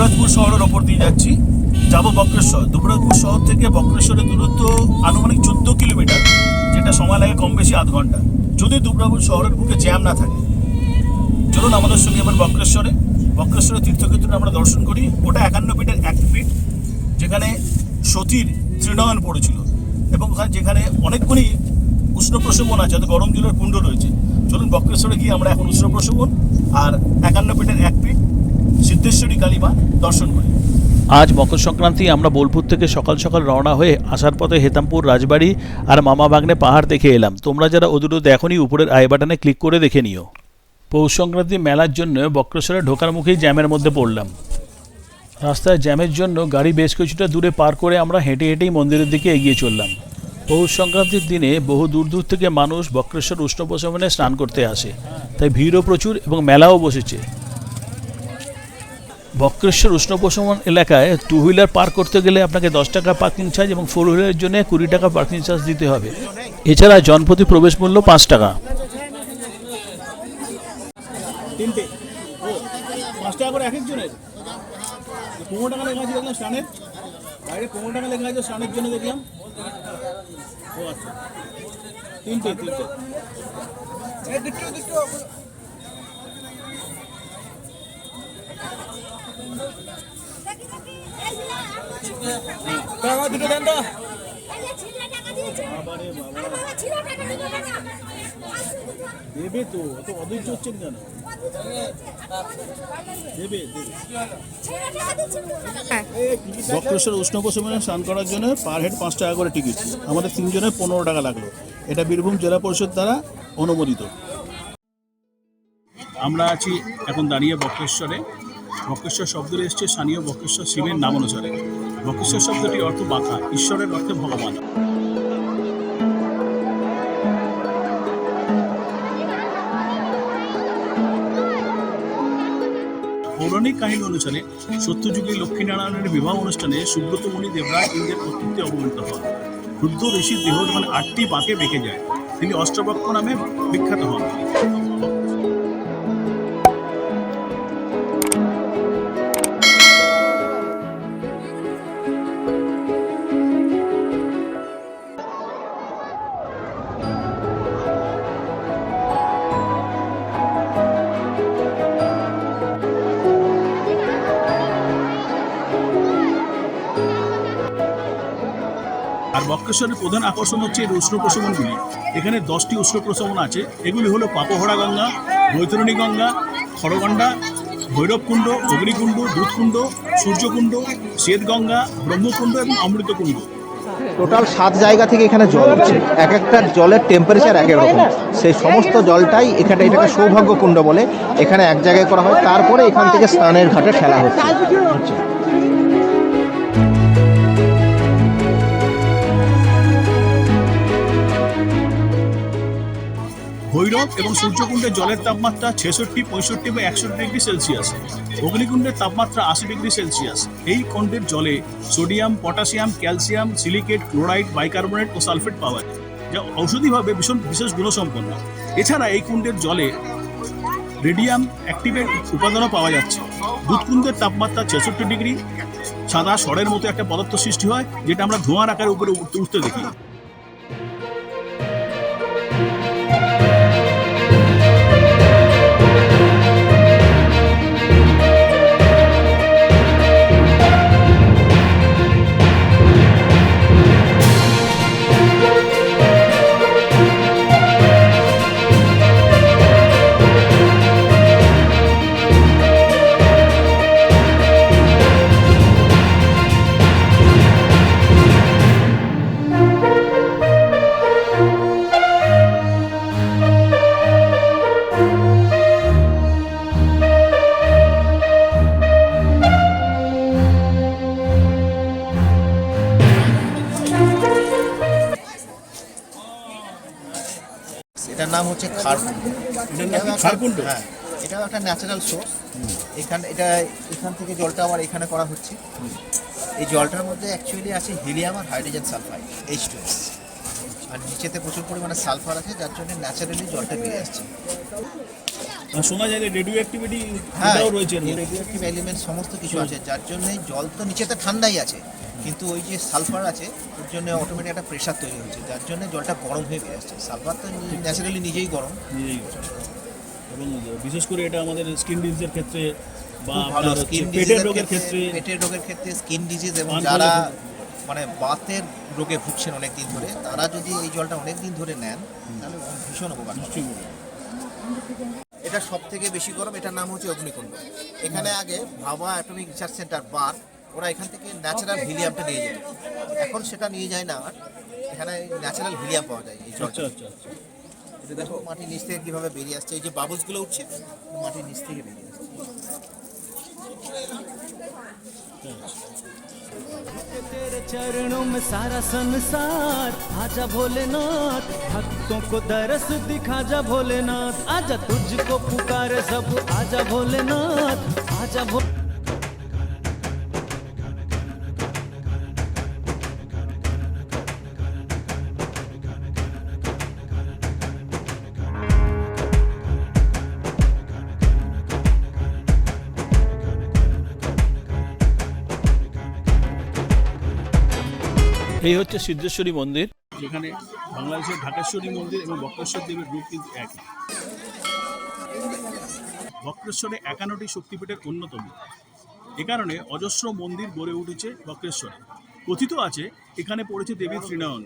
শহরের ওপর দিয়ে যাচ্ছি। যাব বক্রেশ্বর। দুবরাজপুর শহর থেকে বক্রেশ্বরের দূরত্ব আনুমানিক চোদ্দ কিলোমিটার, যেটা সময় লাগে কম বেশি আধ ঘণ্টা। যদি দুবরাজপুর শহরের বুকে জ্যাম না থাকে, চলুন আমাদের সঙ্গে এবার বক্রেশ্বরে। বক্রেশ্বরের তীর্থক্ষেত্রে আমরা দর্শন করি। ওটা একান্ন ফিটের এক ফিট, যেখানে সতীর তৃণয়ন পড়েছিল। এবং যেখানে অনেকগুলি উষ্ণ প্রশমন আছে গরম জলের কুণ্ড রয়েছে। চলুন বক্রেশ্বরে গিয়ে আমরা এখন উষ্ণ প্রশমন আর একান্ন ফিটের এক ফিট সিদ্ধেশ্বরী কালীমা দর্শন করি। আজ মকর সংক্রান্তি, আমরা বোলপুর থেকে সকাল সকাল রওনা হয়ে আসার পথে হেতামপুর, রাজবাড়ি আর মামা বাগনে পাহাড় দেখে এলাম। তোমরা যারা অদূর দেখনি, উপরের আই বাটনে ক্লিক করে দেখে নিও। পৌষ সংক্রান্তি মেলার জন্য বক্রেশ্বরে ঢোকার মুখেই জ্যামের মধ্যে পড়লাম। রাস্তায় জ্যামের জন্য গাড়ি বেশ কিছুটা দূরে পার করে আমরা হেঁটে হেঁটেই মন্দিরের দিকে এগিয়ে চললাম। পৌষ সংক্রান্তির দিনে বহু দূর দূর থেকে মানুষ বক্রেশ্বর উষ্ণপ্রশমনে স্নান করতে আসে। তাই ভিড়ও প্রচুর এবং মেলাও বসেছে। বক্রেশ্বর উষ্ণপ্রশমন এলাকায় টু হুইলার পার্ক করতে গেলে আপনাকে দশ টাকা পার্কিং চার্জ এবং ফোর হুইলারের জন্য কুড়ি টাকা পার্কিং চার্জ দিতে হবে। এছাড়া জনপ্রতি প্রবেশ মূল্য পাঁচ টাকা করে এক একজনের পনেরো টাকা লেখা আছে দেখলাম স্নানের বাইরে পনেরো টাকা লেখা আছে স্নানের জন্য দেখলাম ও আচ্ছা তিনটে তিনটে টাকা দুটো দেন তো। দেবে তো অত অধৈর্য হচ্ছেন কেন? দেবে দেবে। বক্রেশ্বর উষ্ণ স্নান করার জন্য পার হেড পাঁচ টাকা করে টিকিট আমাদের তিনজনের পনেরো টাকা লাগল। এটা বীরভূম জেলা পরিষদ দ্বারা অনুমোদিত। আমরা আছি এখন দাঁড়িয়ে বক্রেশ্বরে। বক্রেশ্বর শব্দটি এসছে স্থানীয় বক্রেশ্বর শিবের নাম অনুসারে। বক্রেশ্বর শব্দটি অর্থ বাঁকা, ঈশ্বরের অর্থে ভগবান। পৌরাণিক কাহিনী অনুসারে সত্যযুগে লক্ষ্মীনারায়ণের বিবাহ অনুষ্ঠানে সুব্রত মুনি দেবরাজ ইন্দ্রের কর্তৃত্বে অবমূলত হন। ক্ষুদ্র ঋষির দেহ যখন আটটি বাঁকে বেঁকে যায়। তিনি অষ্টবক্ষ নামে বিখ্যাত হন। আর বক্রেশ্বরের প্রধান আকর্ষণ হচ্ছে এর উষ্ণ প্রশমনগুলি। এখানে দশটি উষ্ণ প্রশমন আছে। এগুলি হলো পাপহরা গঙ্গা, বৈতরণী গঙ্গা, খড়গণ্ডা, ভৈরবকুণ্ড, অগ্নিকুণ্ড, দুধকুণ্ড, সূর্যকুণ্ড, শ্বেতগঙ্গা, ব্রহ্মকুণ্ড এবং অমৃতকুণ্ড। টোটাল সাত জায়গা থেকে এখানে জল উঠছে এক একটা জলের টেম্পারেচার এক রকম। সেই সমস্ত জলটাই এখানে এটাকে সৌভাগ্য কুণ্ড বলে। এখানে এক জায়গায় করা হয়। তারপরে এখান থেকে স্নানের ঘাটে ঠেলা হচ্ছে। ভৈরব এবং সূর্যকুণ্ডের জলের তাপমাত্রা ছেষট্টি, পঁয়ষট্টি বা একষট্টি ডিগ্রি সেলসিয়াস। অগ্নিকুণ্ডের তাপমাত্রা আশি ডিগ্রি সেলসিয়াস। এই কুণ্ডের জলে sodium, potassium, calcium, silicate, chloride, bicarbonate ও সালফেট পাওয়া যায়, যা ঔষধিভাবে ভীষণ, বিশেষ গুণসম্পন্ন। এছাড়া এই কুণ্ডের জলে রেডিয়াম অ্যাক্টিভেট উপাদানও পাওয়া যাচ্ছে। দুধকুণ্ডের তাপমাত্রা ছেষট্টি ডিগ্রি। সাদা সরের মতো একটা পদার্থ সৃষ্টি হয়, যেটা আমরা ধোঁয়ার আকারে উপরে উঠতে উঠতে দেখি। হচ্ছে খারকুণ্ড খারকুণ্ড হ্যাঁ এটাও একটা ন্যাচারাল সোর্স এখান এটা এখান থেকে জলটা আবার এখানে করা হচ্ছে। এই জলটার মধ্যে অ্যাকচুয়ালি আছে হিলিয়াম আর hydrogen sulphide H two S আর নিচেতে প্রচুর পরিমাণে সালফার আছে যার জন্য ন্যাচারালি জলটা বেরিয়ে আসছে। শোনা যায় রেডিও অ্যাক্টিভিটি হ্যাঁ রয়েছে এর মধ্যে। রেডিওঅ্যাক্টিভ এলিমেন্ট সমস্ত কিছু আছে যার জন্য জল তো নিচেতে ঠান্ডাই আছে। কিন্তু ওই যে সালফার আছে ওর জন্য অটোমেটিক একটা প্রেশার তৈরি হচ্ছে যার জন্য জলটা গরম হয়ে বেরিয়ে আসছে। সালফার তো ন্যাচারালি নিজেই গরম। নিজেই এবং বিশেষ করে এটা আমাদের স্কিন ডিজিজের ক্ষেত্রে বা ভালো স্কিন পেটের রোগের ক্ষেত্রে পেটের রোগের ক্ষেত্রে স্কিন ডিজিজ এবং যারা মানে বাতের রোগে ভুগছেন অনেক দিন ধরে তারা যদি এই জলটা অনেক দিন ধরে নেন তাহলে ভীষণ উপকার। এটা সব থেকে বেশি গরম এটার নাম হচ্ছে অগ্নিকুণ্ড। এখানে আগে ভাবা অ্যাটমিক রিসার্চ সেন্টার বার ওরা এখান থেকে ন্যাচারাল হিলিয়ামটা নিয়ে যেত এখন সেটা নিয়ে যায় না আর এখানে ন্যাচারাল হিলিয়াম পাওয়া যায় এই আচ্ছা জলটা আচ্ছা আচ্ছা এটা দেখো মাটির নিচ থেকে কিভাবে বেরিয়ে আসছে এই যে বাবুসগুলো উঠছে মাটির নিচ থেকে বেরিয়ে আসছে तेरे चरणों में सारा संसार आजा भोलेनाथ भक्तों को दरस दिखा जा भोलेनाथ आजा तुझको पुकारे सब आजा भोलेनाथ आजा भो এই হচ্ছে সিদ্ধেশ্বরী মন্দির। যেখানে বাংলাদেশের ঢাকেশ্বরী মন্দির এবং বক্রেশ্বর দেবীর রূপ কিন্তু একই। বক্রেশ্বরে একান্নটি শক্তিপীঠের অন্যতম। এ কারণে অজস্র মন্দির গড়ে উঠেছে বক্রেশ্বরে। কথিত আছে এখানে পড়েছে দেবী ত্রিনয়ন।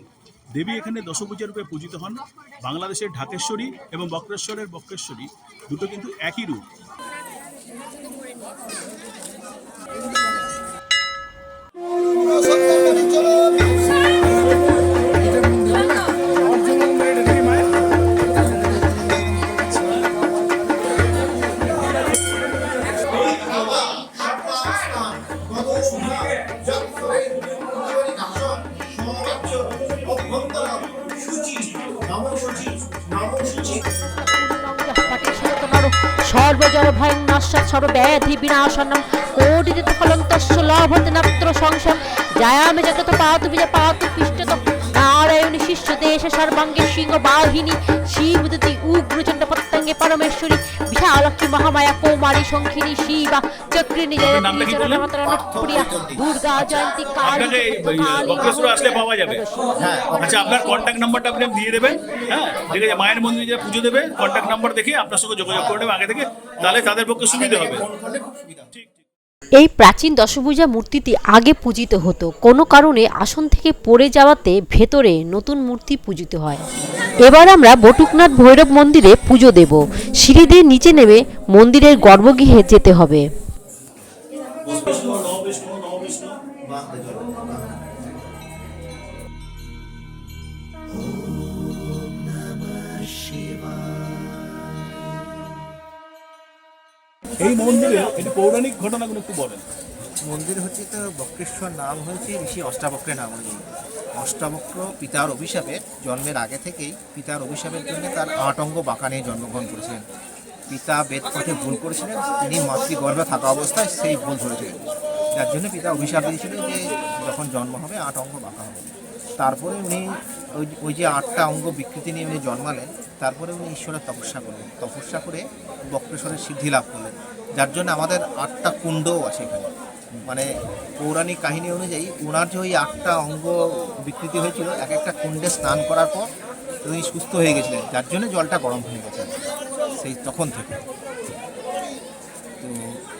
দেবী এখানে দশভূজা রূপে পূজিত হন। বাংলাদেশের ঢাকেশ্বরী এবং বক্রেশ্বরের বক্রেশ্বরী দুটো কিন্তু একই রূপ। সর্বজর সর্বব্যাধি বিনাশনম কোটিতে তস্য লভতে নাত্র সংশম। জায়ামে জগত পাতু বিজা পাতু পিষ্টত। নারায়ণী শিষ্য দেশে সর্বাঙ্গে সিংহ বাহিনী শিবদতি উগ্রচণ্ড পত্তঙ্গে পরমেশ্বরী বিশালক্ষী মহামায়া কৌমারী শঙ্খিনী শিবা চক্রিণী? প্রিয়া দুর্গা জয়ন্তী কালী আপনাকে এই বক্রেশ্বর আসলে পাওয়া যাবে। হ্যাঁ আচ্ছা আপনার কন্ট্যাক্ট নাম্বারটা আপনি দিয়ে দেবেন। হ্যাঁ। ঠিক আছে মায়ের মন্দিরে যে পুজো দেবে কন্ট্যাক্ট নাম্বার দেখে আপনার সঙ্গে যোগাযোগ করে নেবে আগে থেকে তাহলে তাদের পক্ষে সুবিধা হবে। ঠিক ঠিক। এই প্রাচীন দশভূজা মূর্তিটি আগে পূজিত হতো। কোনো কারণে আসন থেকে পড়ে যাওয়াতে ভেতরে নতুন মূর্তি পূজিত হয়। এবার আমরা বটুকনাথ ভৈরব মন্দিরে পুজো দেব। সিঁড়ি দিয়ে নিচে নেমে মন্দিরের গর্ভগৃহে যেতে হবে। এই মন্দিরে এটি পৌরাণিক ঘটনাগুলো একটু বলেন। মন্দির হচ্ছে তো বক্রেশ্বর নাম হয়েছে, ঋষি অষ্টাবক্রের নাম অনুযায়ী অষ্টাবক্র পিতার অভিশাপে জন্মের আগে থেকেই পিতার অভিশাপের জন্য তার আট অঙ্গ বাঁকা নিয়ে জন্মগ্রহণ করেছিলেন। পিতা বেদ পথে ভুল করেছিলেন, তিনি মাতৃগর্ভে থাকা অবস্থায় সেই ভুল ধরেছিলেন যার জন্য পিতা অভিশাপ দিয়েছিলেন যে যখন জন্ম হবে, আট অঙ্গ বাঁকা হবে। তারপরে উনি ওই ওই যে আটটা অঙ্গ বিকৃতি নিয়ে উনি জন্মালেন তারপরে উনি ঈশ্বরের তপস্যা করলেন। তপস্যা করে বক্রেশ্বরের সিদ্ধি লাভ করলেন। যার জন্য আমাদের আটটা কুণ্ডও আছে এখানে। মানে পৌরাণিক কাহিনী অনুযায়ী ওনার যে ওই আটটা অঙ্গ বিকৃতি হয়েছিল, এক একটা কুণ্ডে স্নান করার পর উনি সুস্থ হয়ে গেছিলেন, যার জন্য জলটা গরম হয়ে গেছে। সেই তখন থেকে। তো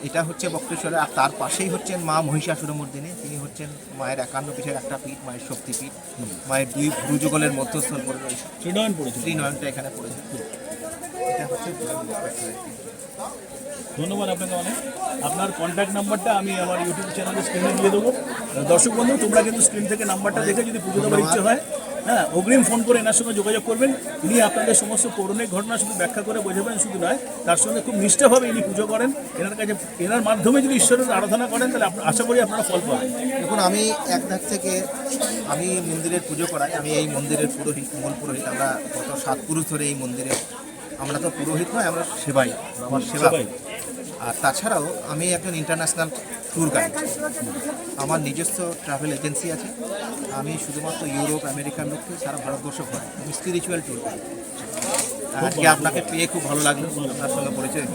এটা হচ্ছে বক্রেশ্বরের, আর তার পাশেই হচ্ছেন মা মহিষাসুরমর্দিনী তিনি হচ্ছেন মায়ের একান্ন পিঠের একটা পীঠ মায়ের শক্তিপীঠ মায়ের দুই ভ্রুযুগলের মধ্যস্থল পড়ে রয়েছে। ত্রিনয়ন পড়েছে শ্রীনয়নটা এখানে পড়েছে। এটা হচ্ছে ধন্যবাদ আপনাকে অনেক। আপনার কন্ট্যাক্ট নাম্বারটা আমি আমার ইউটিউব চ্যানেলে স্ক্রিনে দিয়ে দেবো। দর্শক বন্ধু তোমরা কিন্তু স্ক্রিন থেকে নাম্বারটা দেখে যদি পুজো দেওয়ার ইচ্ছে হয় হ্যাঁ অগ্রিম ফোন করে এনার সঙ্গে যোগাযোগ করবেন। ইনি আপনাদের সমস্ত পৌরাণিক ঘটনা শুধু ব্যাখ্যা করে বোঝাবেন শুধু নয় তার সঙ্গে খুব নিষ্ঠাভাবে ইনি পুজো করেন। এনার কাছে এনার মাধ্যমে যদি ঈশ্বরের আরাধনা করেন তাহলে আশা করি আপনারা ফল পাবেন। দেখুন আমি এক ধাক থেকে আমি মন্দিরের পুজো করাই। আমি এই মন্দিরের পুরোহিত মূল পুরোহিত। আমরা গত সাত পুরুষ ধরে এই মন্দিরে আমরা তো পুরোহিত নয় আমরা সেবাই। আমার সেবা। সেবাই। আর তাছাড়াও আমি একজন ইন্টারন্যাশনাল ট্যুর গাইড আমার নিজস্ব ট্রাভেল এজেন্সি আছে। আমি শুধুমাত্র ইউরোপ আমেরিকার লোককে সারা ভারতবর্ষ ঘুরাই। আমি স্পিরিচুয়াল ট্যুর গাইড আজকে আপনাকে পেয়ে খুব ভালো লাগল। আপনার সঙ্গে পরিচয়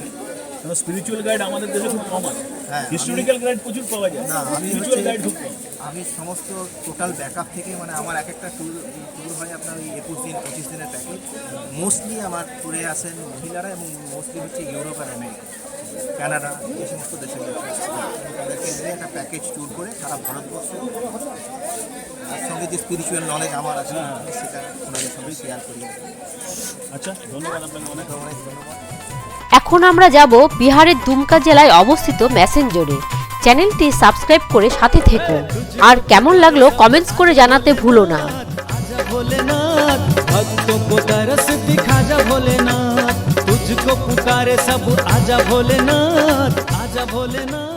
স্পিরিচুয়াল গাইড আমাদের দেশে খুব কম আছে। হ্যাঁ, হিস্টোরিক্যাল গাইড প্রচুর পাওয়া যায়। না আমি স্পিরিচুয়াল গাইড খুব কম। আমি সমস্ত টোটাল ব্যাকআপ থেকে মানে আমার এক একটা ট্যুর ট্যুর হয় আপনার ওই একুশ দিন পঁচিশ দিনের প্যাকেজ মোস্টলি আমার ট্যুরে আসেন মহিলারা এবং মোস্টলি হচ্ছে ইউরোপ আর আমেরিকা কানাডা এই সমস্ত দেশে তাদেরকে নিয়ে একটা প্যাকেজ ট্যুর করে সারা ভারতবর্ষ। তার সঙ্গে যে স্পিরিচুয়াল নলেজ আমার আছে আমি সেটা ওনাদের সঙ্গে শেয়ার করি। আচ্ছা ধন্যবাদ আপনাকে অনেক। অনেক ধন্যবাদ। এখন আমরা যাব বিহারের দুমকা জেলায় অবস্থিত ম্যাসেঞ্জরে চ্যানেলটি সাবস্ক্রাইব করে সাথে থেকো। আর কেমন লাগল কমেন্টস করে জানাতে ভুলো না। आजा